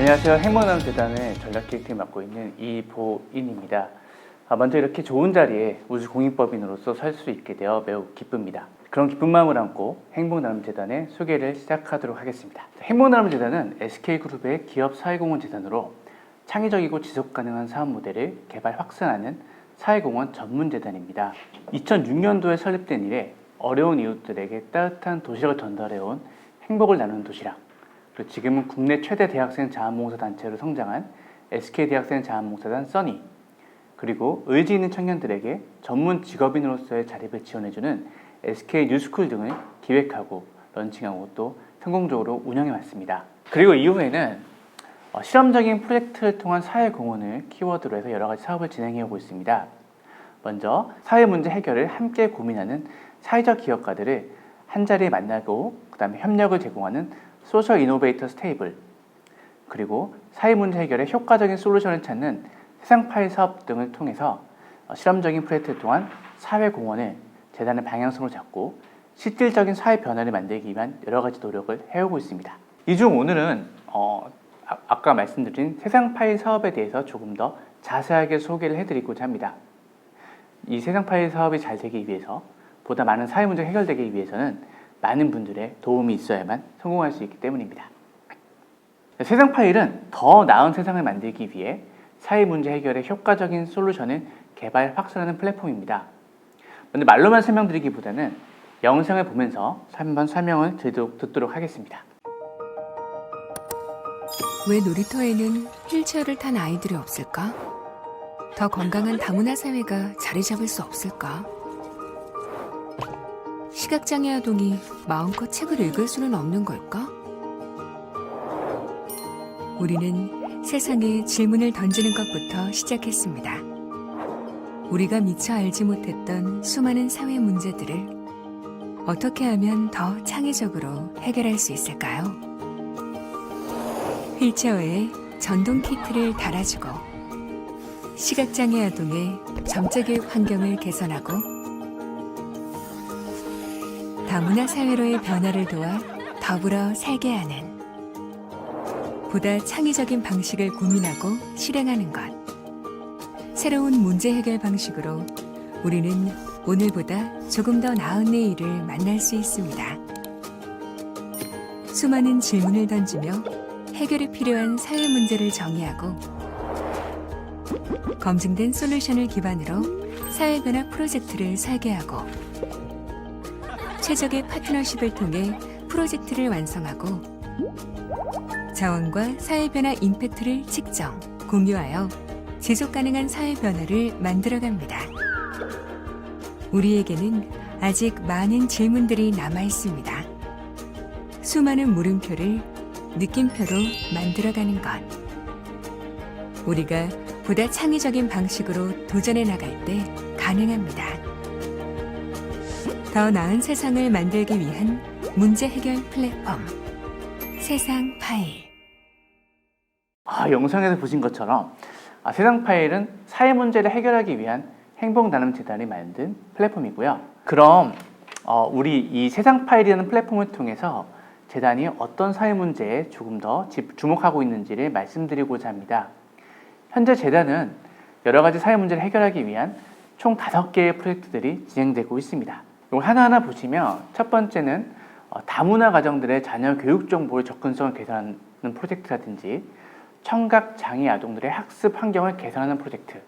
안녕하세요. 행복남 재단의 전략 기획팀 맡고 있는 이보인입니다. 아, 먼저 이렇게 좋은 자리에 우주 공익법인으로서 설 수 있게 되어 매우 기쁩니다. 그런 기쁜 마음을 안고 행복나눔재단의 소개를 시작하도록 하겠습니다. 행복나눔재단은 SK그룹의 기업 사회공헌 재단으로 창의적이고 지속 가능한 사업 모델을 개발 확산하는 사회공헌 전문 재단입니다. 2006년도에 설립된 이래 어려운 이웃들에게 따뜻한 도시락을 전달해온 행복을 나누는 도시락 그리고 지금은 국내 최대 대학생 자원봉사 단체로 성장한 SK 대학생 자원봉사단 써니 그리고 의지 있는 청년들에게 전문 직업인으로서의 자립을 지원해주는 SK 뉴스쿨 등을 기획하고 런칭하고 또 성공적으로 운영해 왔습니다. 그리고 이후에는 어, 실험적인 프로젝트를 통한 사회 공헌을 키워드로 해서 여러 가지 사업을 진행해 오고 있습니다. 먼저 사회 문제 해결을 함께 고민하는 사회적 기업가들을 한 자리에 만나고 그다음에 협력을 제공하는 소셜 이노베이터 스테이블 그리고 사회 문제 해결에 효과적인 솔루션을 찾는 세상 파일 사업 등을 통해서 어, 실험적인 프로젝트를 통한 사회 공헌을 재단의 방향성으로 잡고 실질적인 사회 변화를 만들기 위한 여러 가지 노력을 해오고 있습니다. 이 중 오늘은 어, 아, 아까 말씀드린 세상 파일 사업에 대해서 조금 더 자세하게 소개를 해드리고자 합니다. 이 세상 파일 사업이 잘 되기 위해서 보다 많은 사회 문제가 해결되기 위해서는 많은 분들의 도움이 있어야만 성공할 수 있기 때문입니다. 세상 파일은 더 나은 세상을 만들기 위해 사회 문제 해결에 효과적인 솔루션을 개발 확산하는 플랫폼입니다. 근데 말로만 설명드리기보다는 영상을 보면서 한번 설명을 드리도록, 듣도록 하겠습니다. 왜 놀이터에는 휠체어를 탄 아이들이 없을까? 더 건강한 다문화 사회가 자리 잡을 수 없을까? 시각장애 아동이 마음껏 책을 읽을 수는 없는 걸까? 우리는 세상에 질문을 던지는 것부터 시작했습니다. 우리가 미처 알지 못했던 수많은 사회 문제들을 어떻게 하면 더 창의적으로 해결할 수 있을까요? 휠체어에 전동 키트를 달아주고 시각장애 아동의 점자교육 환경을 개선하고 다문화 사회로의 변화를 도와 더불어 살게 하는 보다 창의적인 방식을 고민하고 실행하는 것 새로운 문제 해결 방식으로 우리는 오늘보다 조금 더 나은 내일을 만날 수 있습니다. 수많은 질문을 던지며 해결이 필요한 사회 문제를 정의하고 검증된 솔루션을 기반으로 사회 변화 프로젝트를 설계하고 최적의 파트너십을 통해 프로젝트를 완성하고 자원과 사회 변화 임팩트를 측정, 공유하여 지속 가능한 사회 변화를 만들어갑니다. 우리에게는 아직 많은 질문들이 남아 있습니다. 수많은 물음표를 느낌표로 만들어가는 것. 우리가 보다 창의적인 방식으로 도전해 나갈 때 가능합니다. 더 나은 세상을 만들기 위한 문제 해결 플랫폼. 세상 파일. 아, 영상에서 보신 것처럼 아, 세상 파일은 사회 문제를 해결하기 위한 행복 나눔 재단이 만든 플랫폼이고요. 그럼 어, 우리 이 세상 파일이라는 플랫폼을 통해서 재단이 어떤 사회 문제에 조금 더 집- 주목하고 있는지를 말씀드리고자 합니다. 현재 재단은 여러 가지 사회 문제를 해결하기 위한 총 다섯 개의 프로젝트들이 진행되고 있습니다. 이걸 하나하나 보시면 첫 번째는 어, 다문화 가정들의 자녀 교육 정보의 접근성을 개선하는 프로젝트라든지 청각 장애 아동들의 학습 환경을 개선하는 프로젝트,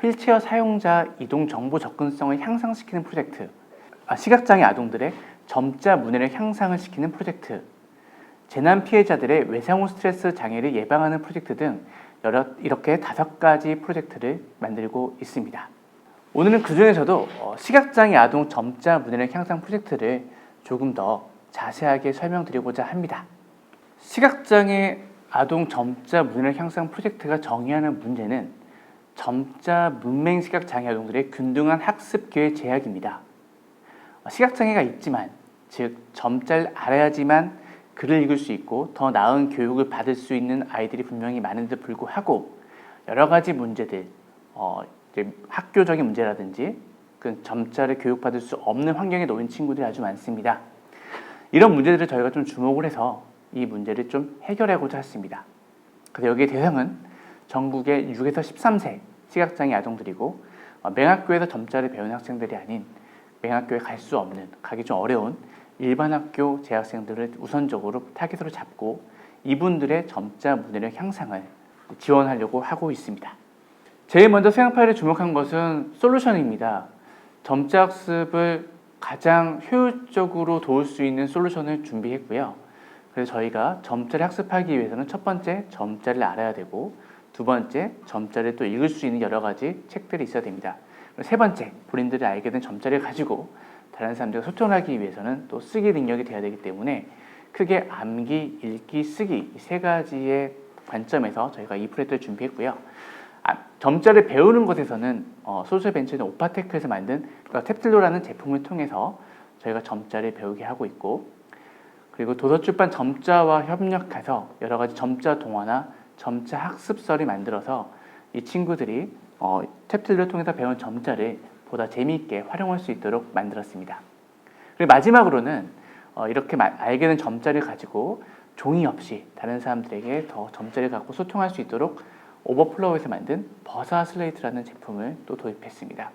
휠체어 사용자 이동 정보 접근성을 향상시키는 프로젝트, 아, 시각장애 아동들의 점자 문해를 향상을 시키는 프로젝트, 재난 피해자들의 외상후 스트레스 장애를 예방하는 프로젝트 등 여러 이렇게 다섯 가지 프로젝트를 만들고 있습니다. 오늘은 그 중에서도 어, 시각장애 아동 점자 문해력 향상 프로젝트를 조금 더 자세하게 설명드리고자 합니다. 시각장애 아동 점자 문해력 향상 프로젝트가 정의하는 문제는 점자 문맹 시각장애 아동들의 균등한 학습 기회 제약입니다. 어, 시각장애가 있지만 즉 점자를 알아야지만 글을 읽을 수 있고 더 나은 교육을 받을 수 있는 아이들이 분명히 많은데 불구하고 여러 가지 문제들 어, 학교적인 문제라든지 그 점자를 교육받을 수 없는 환경에 놓인 친구들이 아주 많습니다. 이런 문제들을 저희가 좀 주목을 해서 이 문제를 좀 해결하고자 했습니다. 근데 여기에 대상은 전국의 6에서 13세 시각장애 아동들이고 어, 맹학교에서 점자를 배우는 학생들이 아닌 맹학교에 갈 수 없는 가기 좀 어려운 일반 학교 재학생들을 우선적으로 타깃으로 잡고 이분들의 점자 문해력 향상을 지원하려고 하고 있습니다. 제일 먼저 생각 파일에 주목한 것은 솔루션입니다. 점자 학습을 가장 효율적으로 도울 수 있는 솔루션을 준비했고요. 그래서 저희가 점자를 학습하기 위해서는 첫 번째 점자를 알아야 되고 두 번째 점자를 또 읽을 수 있는 여러 가지 책들이 있어야 됩니다. 세 번째 본인들이 알게 된 점자를 가지고 다른 사람들과 소통하기 위해서는 또 쓰기 능력이 돼야 되기 때문에 크게 암기, 읽기, 쓰기 이세 가지의 관점에서 저희가 이 프로젝트를 준비했고요. 아, 점자를 배우는 것에서는 어, 소셜 벤처는 오파테크에서 만든 그러니까 탭틀로라는 제품을 통해서 저희가 점자를 배우게 하고 있고 그리고 도서출판 점자와 협력해서 여러 가지 점자 동화나 점자 학습서를 만들어서 이 친구들이 어, 탭틀을 통해서 배운 점자를 보다 재미있게 활용할 수 있도록 만들었습니다. 그리고 마지막으로는 어, 이렇게 마- 알게 된 점자를 가지고 종이 없이 다른 사람들에게 더 점자를 갖고 소통할 수 있도록 오버플로우에서 만든 버사 슬레이트라는 제품을 또 도입했습니다.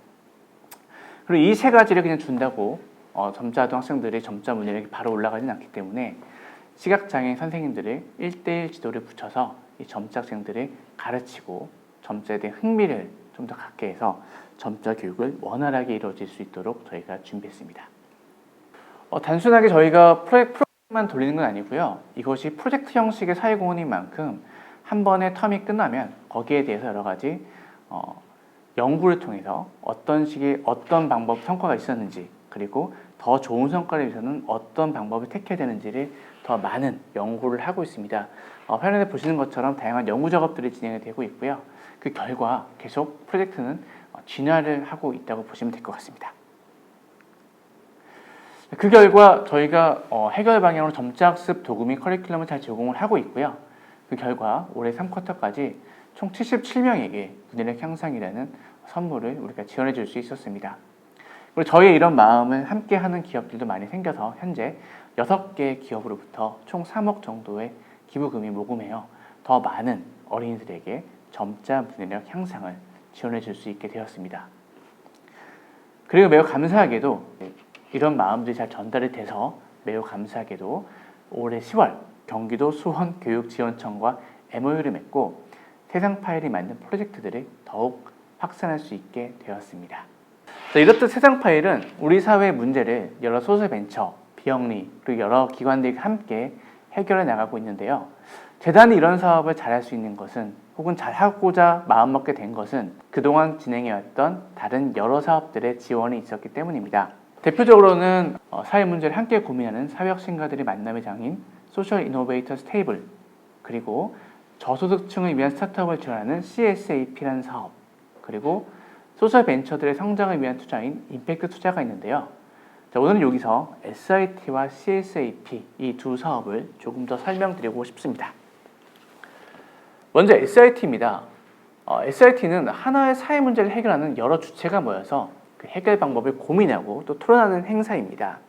그리고 이 세 가지를 그냥 준다고 어, 점자아동 학생들의 점자 문해력이 바로 올라가지는 않기 때문에 시각장애 선생님들을 1대1 지도를 붙여서 이 점자 학생들을 가르치고 점자에 대한 흥미를 좀 더 갖게 해서 점자 교육을 원활하게 이루어질 수 있도록 저희가 준비했습니다. 어, 단순하게 저희가 프로젝, 프로젝트만 돌리는 건 아니고요. 이것이 프로젝트 형식의 사회공헌인 만큼 한 번의 텀이 끝나면 거기에 대해서 여러 가지 어, 연구를 통해서 어떤 식의 어떤 방법 성과가 있었는지 그리고 더 좋은 성과를 위해서는 어떤 방법을 택해야 되는지를 더 많은 연구를 하고 있습니다. 어, 화면에 보시는 것처럼 다양한 연구 작업들이 진행이 되고 있고요. 그 결과 계속 프로젝트는 어, 진화를 하고 있다고 보시면 될 것 같습니다. 그 결과 저희가 어, 해결 방향으로 점자학습 도구 및 커리큘럼을 잘 제공을 하고 있고요. 그 결과 올해 3쿼터까지 총 77명에게 문해력 향상이라는 선물을 우리가 지원해 줄 수 있었습니다. 그리고 저희의 이런 마음을 함께 하는 기업들도 많이 생겨서 현재 6개 기업으로부터 총 3억 정도의 기부금이 모금해요. 더 많은 어린이들에게 점자 문해력 향상을 지원해 줄 수 있게 되었습니다. 그리고 매우 감사하게도 이런 마음들이 잘 전달이 돼서 매우 감사하게도 올해 10월 경기도 수원 교육지원청과 MOU를 맺고 세상 파일이 만든 프로젝트들을 더욱 확산할 수 있게 되었습니다. 자, 이렇듯 세상 파일은 우리 사회의 문제를 여러 소셜 벤처, 비영리 그리고 여러 기관들이 함께 해결해 나가고 있는데요. 재단이 이런 사업을 잘할 수 있는 것은 혹은 잘하고자 마음먹게 된 것은 그동안 진행해왔던 다른 여러 사업들의 지원이 있었기 때문입니다. 대표적으로는 어, 사회 문제를 함께 고민하는 사회혁신가들의 만남의 장인 소셜 이노베이터 스 테이블 그리고 저소득층을 위한 스타트업을 지원하는 CSAP라는 사업 그리고 소셜 벤처들의 성장을 위한 투자인 임팩트 투자가 있는데요. 자, 오늘은 여기서 SIT와 CSAP 이 두 사업을 조금 더 설명드리고 싶습니다. 먼저 SIT입니다. 어, SIT는 하나의 사회 문제를 해결하는 여러 주체가 모여서 그 해결 방법을 고민하고 또 토론하는 행사입니다.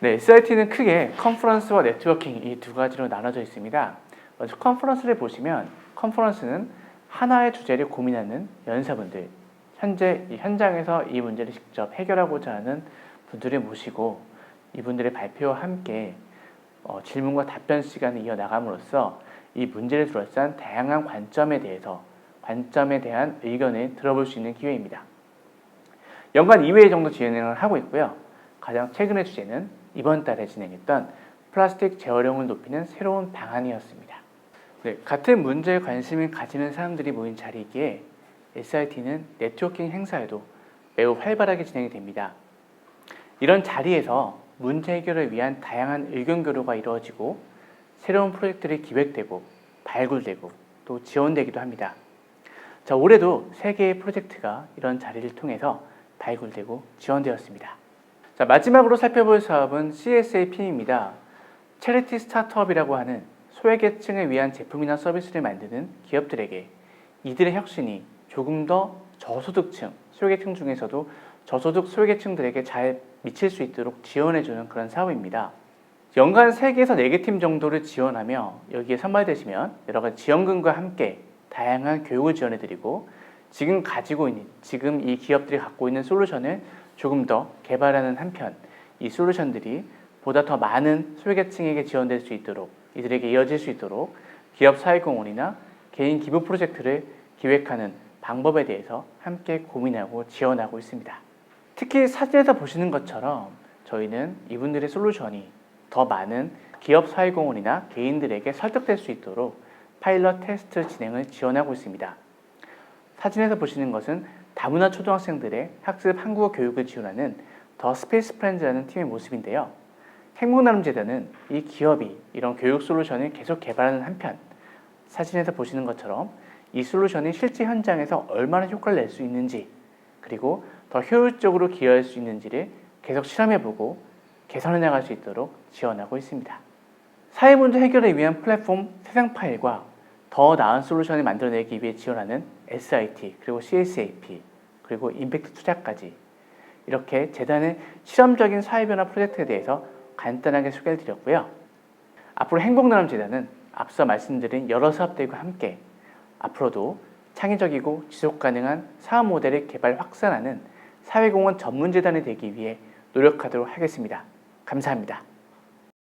네, SIT는 크게 컨퍼런스와 네트워킹 이 두 가지로 나눠져 있습니다. 먼저 컨퍼런스를 보시면 컨퍼런스는 하나의 주제를 고민하는 연사분들, 현재 이 현장에서 이 문제를 직접 해결하고자 하는 분들을 모시고 이분들의 발표와 함께 어, 질문과 답변 시간을 이어나감으로써 이 문제를 둘러싼 다양한 관점에 대해서 관점에 대한 의견을 들어볼 수 있는 기회입니다. 연간 2회 정도 진행을 하고 있고요. 가장 최근의 주제는 이번 달에 진행했던 플라스틱 재활용을 높이는 새로운 방안이었습니다. 네, 같은 문제에 관심을 가지는 사람들이 모인 자리이기에 SRT는 네트워킹 행사에도 매우 활발하게 진행이 됩니다. 이런 자리에서 문제 해결을 위한 다양한 의견 교류가 이루어지고 새로운 프로젝트들이 기획되고 발굴되고 또 지원되기도 합니다. 자, 올해도 세 개의 프로젝트가 이런 자리를 통해서 발굴되고 지원되었습니다. 자, 마지막으로 살펴볼 사업은 CSAP입니다. 체리티 스타트업이라고 하는 소외계층을 위한 제품이나 서비스를 만드는 기업들에게 이들의 혁신이 조금 더 저소득층, 소외계층 중에서도 저소득 소외계층들에게 잘 미칠 수 있도록 지원해주는 그런 사업입니다. 연간 3개에서 4개 팀 정도를 지원하며 여기에 선발되시면 여러 가지 지원금과 함께 다양한 교육을 지원해드리고 지금 가지고 있는 지금 이 기업들이 갖고 있는 솔루션을 조금 더 개발하는 한편 이 솔루션들이 보다 더 많은 소외계층에게 지원될 수 있도록 이들에게 이어질 수 있도록 기업 사회공헌이나 개인 기부 프로젝트를 기획하는 방법에 대해서 함께 고민하고 지원하고 있습니다. 특히 사진에서 보시는 것처럼 저희는 이분들의 솔루션이 더 많은 기업 사회공헌이나 개인들에게 설득될 수 있도록 파일럿 테스트 진행을 지원하고 있습니다. 사진에서 보시는 것은 다문화 초등학생들의 학습 한국어 교육을 지원하는 더 스페이스 프렌즈라는 팀의 모습인데요. 행복나눔재단은 이 기업이 이런 교육 솔루션을 계속 개발하는 한편 사진에서 보시는 것처럼 이 솔루션이 실제 현장에서 얼마나 효과를 낼 수 있는지 그리고 더 효율적으로 기여할 수 있는지를 계속 실험해보고 개선해 나갈 수 있도록 지원하고 있습니다. 사회 문제 해결을 위한 플랫폼 세상 파일과 더 나은 솔루션을 만들어내기 위해 지원하는 SIT 그리고 CSAP 그리고 임팩트 투자까지 이렇게 재단의 실험적인 사회변화 프로젝트에 대해서 간단하게 소개를 드렸고요. 앞으로 행복나눔재단은 앞서 말씀드린 여러 사업들과 함께 앞으로도 창의적이고 지속 가능한 사업 모델을 개발 확산하는 사회공헌 전문재단이 되기 위해 노력하도록 하겠습니다. 감사합니다.